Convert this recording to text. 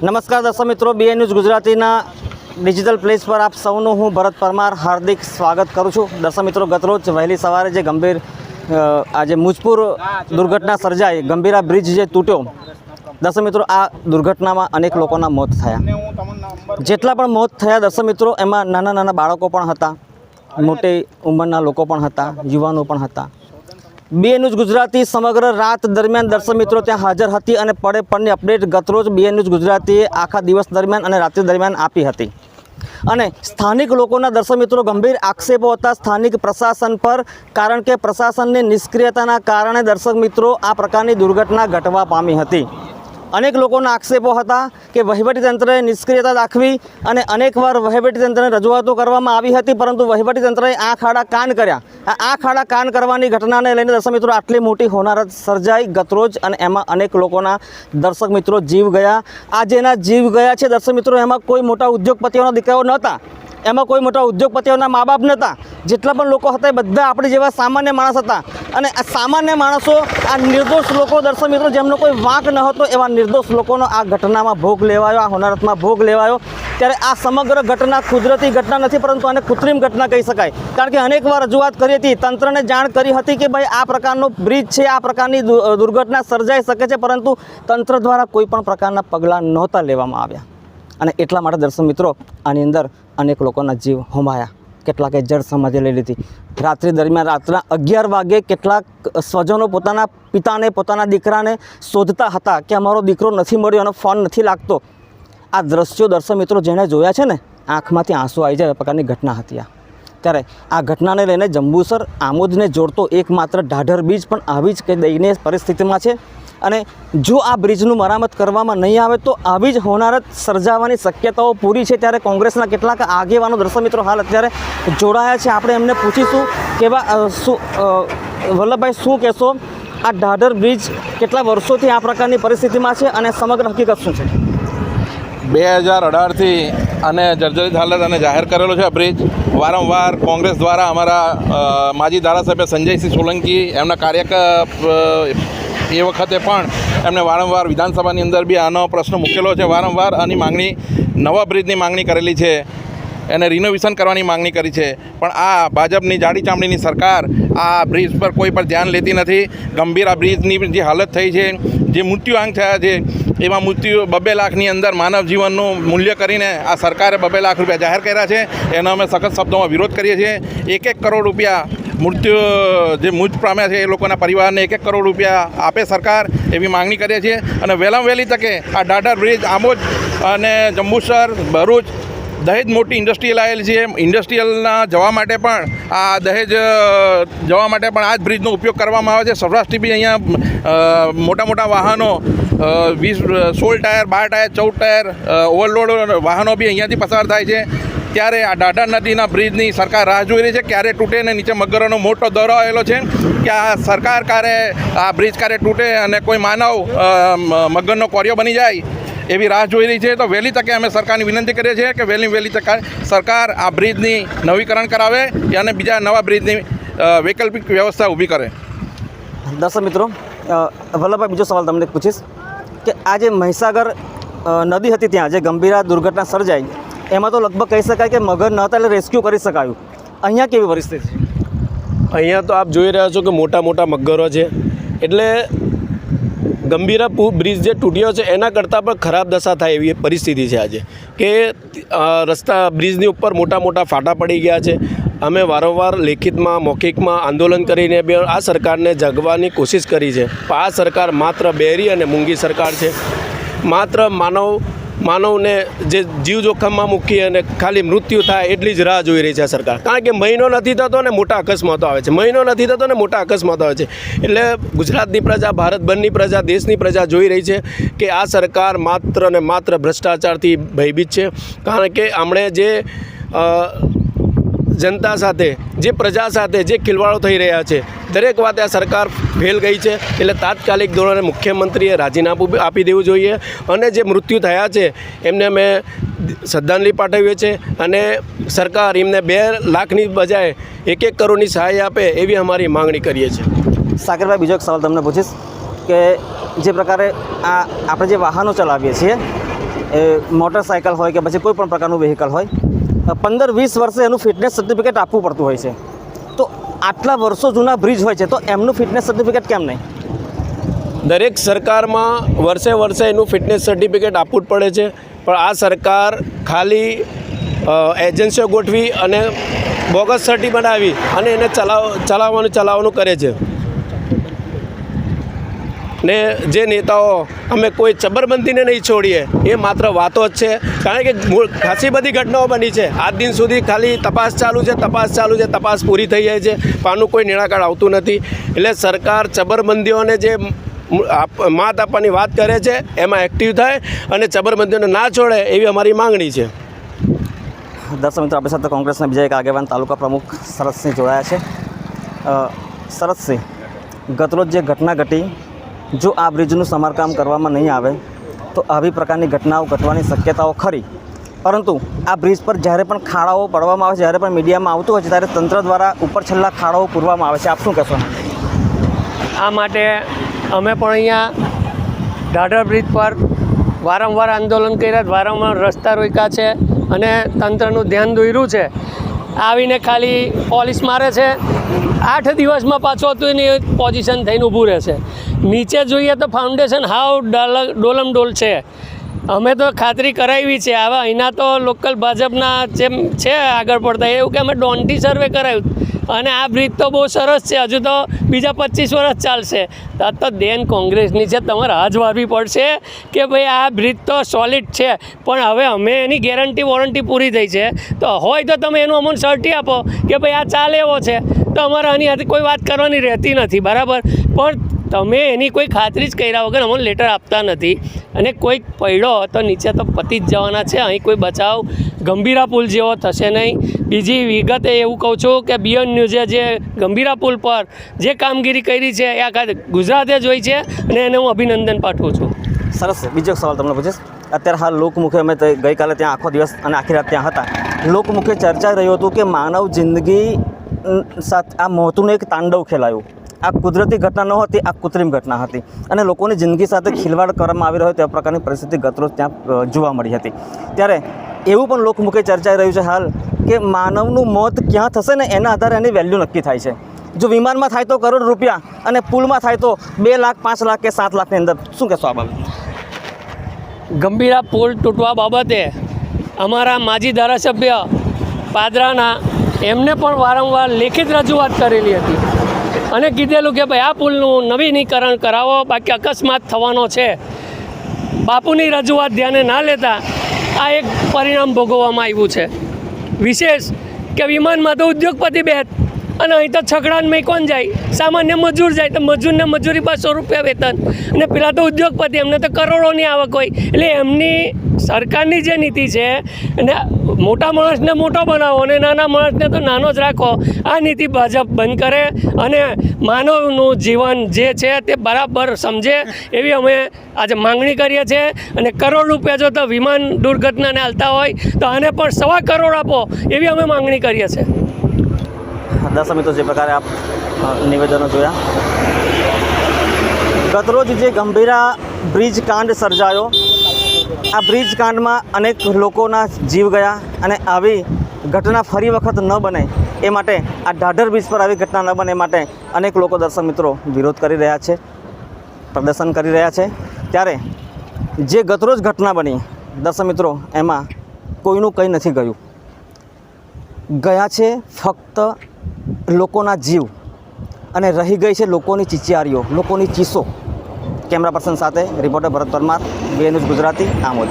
નમસ્કાર દર્શક મિત્રો બીએ ન્યૂઝ ગુજરાતીના ડિજિટલ પ્લેસ પર આપ સૌનું હું ભરત પરમાર હાર્દિક સ્વાગત કરું છું. દર્શક મિત્રો ગતરોજ વહેલી સવારે જે ગંભીર આજે મુજપુર દુર્ઘટના સર્જાઈ, ગંભીરા બ્રિજ જે તૂટ્યો. દર્શક મિત્રો, આ દુર્ઘટનામાં અનેક લોકોના મોત થયા. જેટલા પણ મોત થયા દર્શક મિત્રો, એમાં નાના નાના બાળકો પણ હતા, મોટી ઉંમરના લોકો પણ હતા, યુવાનો પણ હતા. બે ન્યૂઝ ગુજરાતી સમગ્ર રાત દરમિયાન દર્શક મિત્રો ત્યાં હાજર હતી અને પડે પડની અપડેટ ગતરોજ બે ન્યૂઝ ગુજરાતીએ આખા દિવસ દરમિયાન અને રાત્રિ દરમિયાન આપી હતી. અને સ્થાનિક લોકોના દર્શક મિત્રો ગંભીર આક્ષેપો હતા સ્થાનિક પ્રશાસન પર, કારણ કે પ્રશાસનની નિષ્ક્રિયતાના કારણે દર્શક મિત્રો આ પ્રકારની દુર્ઘટના ઘટવા પામી હતી. અનેક લોકોના આક્ષેપો હતા કે વહીવટીતંત્રએ નિષ્ક્રિયતા દાખવી અને અનેકવાર વહીવટીતંત્રને રજૂઆતો કરવામાં આવી હતી, પરંતુ વહીવટીતંત્રએ આંખ આડા કાન કર્યા. આ આંખ આડા કાન કરવાની ઘટનાને લઈને દર્શક મિત્રો, આટલી મોટી હોનારત સર્જાઈ ગતરોજ અને એમાં અનેક લોકોના દર્શક મિત્રો જીવ ગયા. આ જેના જીવ ગયા છે દર્શક મિત્રો, એમાં કોઈ મોટા ઉદ્યોગપતિઓના દીકરાઓ નહોતા. એમાં કોઈ મોટા ઉદ્યોગપતિઓના મા બાપ નહોતા. જેટલા પણ લોકો હતા એ બધા આપણી જેવા સામાન્ય માણસ હતા. અને આ સામાન્ય માણસો, આ નિર્દોષ લોકો, દર્શક મિત્રો, જેમનો કોઈ વાંક ન હતો, એવા નિર્દોષ લોકોનો આ ઘટનામાં ભોગ લેવાયો, આ હોનારતમાં ભોગ લેવાયો. ત્યારે આ સમગ્ર ઘટના કુદરતી ઘટના નથી, પરંતુ આને કૃત્રિમ ઘટના કહી શકાય. કારણ કે અનેકવાર રજૂઆત કરી હતી, તંત્રને જાણ કરી હતી કે ભાઈ આ પ્રકારનો બ્રિજ છે, આ પ્રકારની દુર્ઘટના સર્જાઈ શકે છે, પરંતુ તંત્ર દ્વારા કોઈ પણ પ્રકારના પગલાં નહોતા લેવામાં આવ્યા. અને એટલા માટે દર્શક મિત્રો, આની અંદર અનેક લોકોના જીવ હોમાયા. કેટલાકે જળ સમાધિ લઈ લીધી. રાત્રિ દરમિયાન રાતના અગિયાર વાગે કેટલાક સ્વજનો પોતાના પિતાને, પોતાના દીકરાને શોધતા હતા કે અમારો દીકરો નથી મળ્યો અને ફોન નથી લાગતો. આ દ્રશ્યો દર્શક મિત્રો જેણે જોયા છે ને, આંખમાંથી આંસુ આવી જાય પ્રકારની ઘટના હતી આ. ત્યારે આ ઘટનાને લઈને જંબુસર આમોદને જોડતો એકમાત્ર ઢાઢર બીજ પણ આવી જ કે દયનીય પરિસ્થિતિમાં છે. અને જો આ બ્રિજનું મરામત કરવામાં નહીં આવે તો આવી જ હોનારત સર્જાવાની શક્યતાઓ પૂરી છે ત્યારે કોંગ્રેસના કેટલાક આગેવાનો દર્શક મિત્રો હાલ અત્યારે જોડાયા છે. આપણે એમને પૂછીશું કેવા શું વલ્લભભાઈ, શું કહેશો? આ ઢાઢર બ્રિજ કેટલા વર્ષોથી આ પ્રકારની પરિસ્થિતિમાં છે અને સમગ્ર હકીકત શું છે? બે હજાર અઢારથી અને જર્જરિત હાલત અને જાહેર કરેલો છે આ બ્રિજ. વારંવાર કોંગ્રેસ દ્વારા અમારા માજી ધારાસભ્ય સંજયસિંહ સોલંકી એમના કાર્યક એ વખતે પણ એમણે વારંવાર વિધાનસભાની અંદર બી આનો પ્રશ્ન મૂકેલો છે. વારંવાર આની માંગણી નવા બ્રિજની માંગણી કરેલી છે. એને રિનોવેશન કરવાની માંગણી કરી છે. પણ આ ભાજપની જાડી ચામડીની સરકાર આ બ્રિજ પર કોઈ પર ધ્યાન લેતી નથી. ગંભીર આ બ્રિજની જે હાલત થઈ છે, જે મૃત્યુઆંક થયા છે, એમાં મૃત્યુ બબે લાખની અંદર માનવ જીવનનું મૂલ્ય કરીને આ સરકારે બબે લાખ રૂપિયા જાહેર કર્યા છે. એનો અમે સખત શબ્દોમાં વિરોધ કરીએ છીએ. એક એક કરોડ રૂપિયા મૃત્યુ, જે મૃત પામ્યા છે એ લોકોના પરિવારને એક એક કરોડ રૂપિયા આપે સરકાર એવી માંગણી કરીએ છીએ. અને વહેલામાં વહેલી તકે આ ડાડર બ્રિજ આંબોજ અને જંબુસર, ભરૂચ દહેજ મોટી ઇન્ડસ્ટ્રીયલ આવેલી છે. ઇન્ડસ્ટ્રીયલના જવા માટે પણ આ દહેજ જવા માટે પણ આ જ બ્રિજનો ઉપયોગ કરવામાં આવે છે. સૌરાષ્ટ્રથી બી અહીંયા મોટા મોટા વાહનો વીસ સોળ ટાયર, બાર ટાયર, ચૌદ ટાયર ઓવરલોડ વાહનો બી અહીંયાથી પસાર થાય છે. ત્યારે આ ડાઢા નદીના બ્રિજની સરકાર રાહ જોઈ રહી છે. ક્યારે તૂટે ને નીચે મગરોનો મોટો દરો આવેલો છે. કે આ સરકાર ક્યારે આ બ્રિજ ક્યારે તૂટે અને કોઈ માનવ મગરનો કોરિયો બની જાય એવી રાહ જોઈ રહી છે. તો વહેલી તકે અમે સરકારની વિનંતી કરીએ છીએ કે વહેલી વહેલી તકે સરકાર આ બ્રિજની નવીકરણ કરાવે અને બીજા નવા બ્રિજની વૈકલ્પિક વ્યવસ્થા ઊભી કરે. દર્શક મિત્રો વલ્લભભાઈ બીજો સવાલ તમને પૂછીશ કે આ જે મહીસાગર નદી હતી ત્યાં જે ગંભીરા દુર્ઘટના સર્જાઈ એમાં તો લગભગ કહી શકાય કે મગર ન હતા એટલે રેસ્ક્યુ કરી શકાયું. અહીંયા કેવી પરિસ્થિતિ છે? અહીંયા તો આપ જોઈ રહ્યા છો કે મોટા મોટા મગરો છે. એટલે ગંભીરા બ્રિજ જે તૂટ્યો છે, એના કરતાં પણ ખરાબ દશા થાય એવી પરિસ્થિતિ છે આજે. કે રસ્તા, બ્રિજની ઉપર મોટા મોટા ફાટા પડી ગયા છે. અમે વારંવાર લેખિતમાં, મૌખિકમાં આંદોલન કરીને બે, આ સરકારને જગવાની કોશિશ કરી છે. પણ આ સરકાર માત્ર બેરી અને મૂંગી સરકાર છે. માત્ર માનવ માનવને જે જીવ જોખમમાં મૂકી અને ખાલી મૃત્યુ થાય એટલી જ રાહ જોઈ રહી છે સરકાર. કારણ કે મહિનો નથી થતો ને મોટા અકસ્માતો આવે છે. મહિનો નથી થતો ને મોટા અકસ્માતો આવે છે. એટલે ગુજરાતની પ્રજા ભારતભરની પ્રજા, દેશની પ્રજા જોઈ રહી છે કે આ સરકાર માત્ર ને માત્ર ભ્રષ્ટાચારથી ભયભીત છે. કારણ કે આમણે જે જનતા સાથે, જે પ્રજા સાથે જે ખિલવાડો થઈ રહ્યા છે, દરેક વાતે આ સરકાર ફેલ ગઈ છે, એટલે તાત્કાલિક ધોરણે મુખ્યમંત્રીએ રાજીનામું આપી દેવું જોઈએ. અને જે મૃત્યુ થયા છે, એમને મેં શ્રદ્ધાંજલિ પાઠવીએ છીએ અને સરકાર એમને બે લાખની બજાય એક એક કરોડની સહાય આપે એવી અમારી માંગણી કરીએ છીએ. સાગરભાઈ, બીજો એક સવાલ તમને પૂછીશ કે જે પ્રકારે આ આપણે જે વાહનો ચલાવીએ છીએ, એ મોટરસાયકલ હોય કે પછી કોઈ પણ પ્રકારનું વ્હીકલ હોય પંદર વીસ વર્ષે એનું ફિટનેસ સર્ટિફિકેટ આપવું પડતું હોય છે. તો આટલા વર્ષો જૂના બ્રિજ હોય છે, તો એમનું ફિટનેસ સર્ટિફિકેટ કેમ નહીં? દરેક સરકારમાં વર્ષે વર્ષે એનું ફિટનેસ સર્ટિફિકેટ આપવું જ પડે છે, પણ આ સરકાર ખાલી એજન્સીઓ ગોઠવી અને બોગસ સર્ટી બનાવી અને એને ચલાવ, ચલાવવાનું ચલાવવાનું કરે છે. ને જે નેતાઓ અમે કોઈ ચબરબંધીને નહીં છોડીએ, એ માત્ર વાતો જ છે. કારણ કે ખાસી બધી ઘટનાઓ બની છે. આજ દિન સુધી ખાલી તપાસ ચાલુ છે, તપાસ ચાલુ છે, તપાસ પૂરી થઈ જાય છે. પાનું કોઈ નિરાકરણ આવતું નથી. એટલે સરકાર ચબરબંધીઓને જે માત આપવાની વાત કરે છે, એમાં એક્ટિવ થાય અને ચબરબંધીઓને ના છોડે એવી અમારી માંગણી છે. દર્શક મિત્રો, આપણી સાથે કોંગ્રેસના બીજા એક આગેવાન તાલુકા પ્રમુખ શરદસિંહ જોડાયા છે. સરસસિંહ ગતરોજ જે ઘટના ઘટી જો આ બ્રિજનું સમારકામ કરવામાં નહીં આવે, તો આવી પ્રકારની ઘટનાઓ ઘટવાની શક્યતાઓ ખરી. પરંતુ આ બ્રિજ પર જ્યારે પણ ખાડાઓ પડવામાં આવે છે, જ્યારે પણ મીડિયામાં આવતું હોય છે, ત્યારે તંત્ર દ્વારા ઉપર છેલ્લા ખાડાઓ પૂરવામાં આવે છે. આપ શું કહેશો? આ માટે અમે પણ અહીંયા દાઢર બ્રિજ પર વારંવાર આંદોલન કર્યા, વારંવાર રસ્તા રોક્યા છે અને તંત્રનું ધ્યાન દોર્યું છે. આવીને ખાલી પોલીસ મારે છે. આઠ દિવસમાં પાછો હતું એની પોઝિશન થઈને ઊભું રહેશે. નીચે જોઈએ તો ફાઉન્ડેશન હાવ ડલ ડોલમ ડોલ છે. અમે તો ખાતરી કરાવી છે. આવા અહીંના તો લોકલ ભાજપના જેમ છે આગળ પડતા. એવું કે અમે ડોન્ટી સર્વે કરાવ્યું અને આ બ્રિજ તો બહુ સરસ છે, હજુ તો બીજા પચીસ વર્ષ ચાલશે. આ તો દેન કોંગ્રેસની છે, તમારે હાથ વારવી પડશે કે ભાઈ આ બ્રિજ તો સોલિડ છે, પણ હવે અમે એની ગેરંટી વોરંટી પૂરી થઈ છે. તો હોય તો તમે એનું અમને સર્ટી આપો કે ભાઈ આ ચાલે એવો છે. તો અમારે આની હાથે કોઈ વાત કરવાની રહેતી નથી, બરાબર? પણ તમે એની કોઈ ખાતરી જ કર્યા વગર અમને લેટર આપતા નથી. અને કોઈક પડ્યો તો નીચે તો પતી જ જવાના છે, અહીં કોઈ બચાવ ગંભીરા પુલ જેવો થશે નહીં. બીજી વિગતે એવું કહું છું કે બિયોન્ડ ન્યૂઝે જે ગંભીરા પુલ પર જે કામગીરી કરી છે એ આખા ગુજરાતે જોઈ છે અને એને હું અભિનંદન પાઠવું છું. સરસ બીજો સવાલ તમને પૂછીશ. અત્યારે હાલ લોકમુખે અમે ગઈકાલે ત્યાં આખો દિવસ અને આખી રાત ત્યાં હતા. લોકમુખે ચર્ચા રહ્યું હતું કે માનવ જિંદગી સાથે આ મોતનું એક તાંડવ ખેલાયું. આ કુદરતી ઘટના ન હતી, આ કૃત્રિમ ઘટના હતી. અને લોકોની જિંદગી સાથે ખિલવાડ કરવામાં આવી રહ્યો તેવા પ્રકારની પરિસ્થિતિ ગતરોજ ત્યાં જોવા મળી હતી. ત્યારે એવું પણ લોકમુખે ચર્ચાઈ રહ્યું છે હાલ કે માનવનું મોત ક્યાં થશે ને એના આધારે એની વેલ્યુ નક્કી થાય છે. જો વિમાનમાં થાય તો કરોડ રૂપિયા અને પુલમાં થાય તો બે લાખ, પાંચ લાખ કે સાત લાખની અંદર. શું કહેશો આ બાબત? ગંભીરા પુલ તૂટવા બાબતે અમારા માજી ધારાસભ્ય પાદરાના એમને પણ વારંવાર લેખિત રજૂઆત કરેલી હતી અને કીધેલું કે ભાઈ આ પુલનું નવીનીકરણ કરાવો, બાકી અકસ્માત થવાનો છે. બાપુની રજૂઆત ધ્યાને ના લેતા આ એક પરિણામ ભોગવવામાં આવ્યું છે. વિશેષ કે વિમાનમાં તો ઉદ્યોગપતિ બેઠ અને અહીં તો છકડાને મેં કોણ જાય. સામાન્ય મજૂર જાય તો મજૂરને મજૂરી બસો રૂપિયા વેતન. અને પેલા તો ઉદ્યોગપતિ, એમને તો કરોડોની આવક હોય. એટલે એમની સરકારની જે નીતિ છે અને મોટા માણસને મોટો બનાવો અને નાના માણસને તો નાનો જ રાખો. આ નીતિ ભાજપ બંધ કરે અને માનવનું જીવન જે છે તે બરાબર સમજે એવી અમે આજે માંગણી કરીએ છીએ. અને કરોડ રૂપિયા જો તો વિમાન દુર્ઘટનાને હાલતા હોય, તો આને પણ સવા કરોડ આપો એવી અમે માંગણી કરીએ છીએ. દર્શક મિત્રો જે પ્રકારે આપ નિવેદનો જોયા. ગતરોજ જે ગંભીરા બ્રિજ કાંડ સર્જાયો. આ બ્રિજ કાંડમાં અનેક લોકોના જીવ ગયા અને આવી ઘટના ફરી વખત ન બને એ માટે, આ ઢાઢર બ્રિજ પર આવી ઘટના ન બને માટે અનેક લોકો દર્શક મિત્રો વિરોધ કરી રહ્યા છે, પ્રદર્શન કરી રહ્યા છે. ત્યારે જે ગતરોજ ઘટના બની, દર્શક મિત્રો, એમાં કોઈનું કંઈ નથી ગયું. ગયા છે ફક્ત લોકોના જીવ અને રહી ગઈ છે લોકોની ચિચિયારીઓ, લોકોની ચીસો. કેમેરા પર્સન સાથે રિપોર્ટર ભરત પરમાર, બે ન્યૂઝ ગુજરાતી, આમોદ.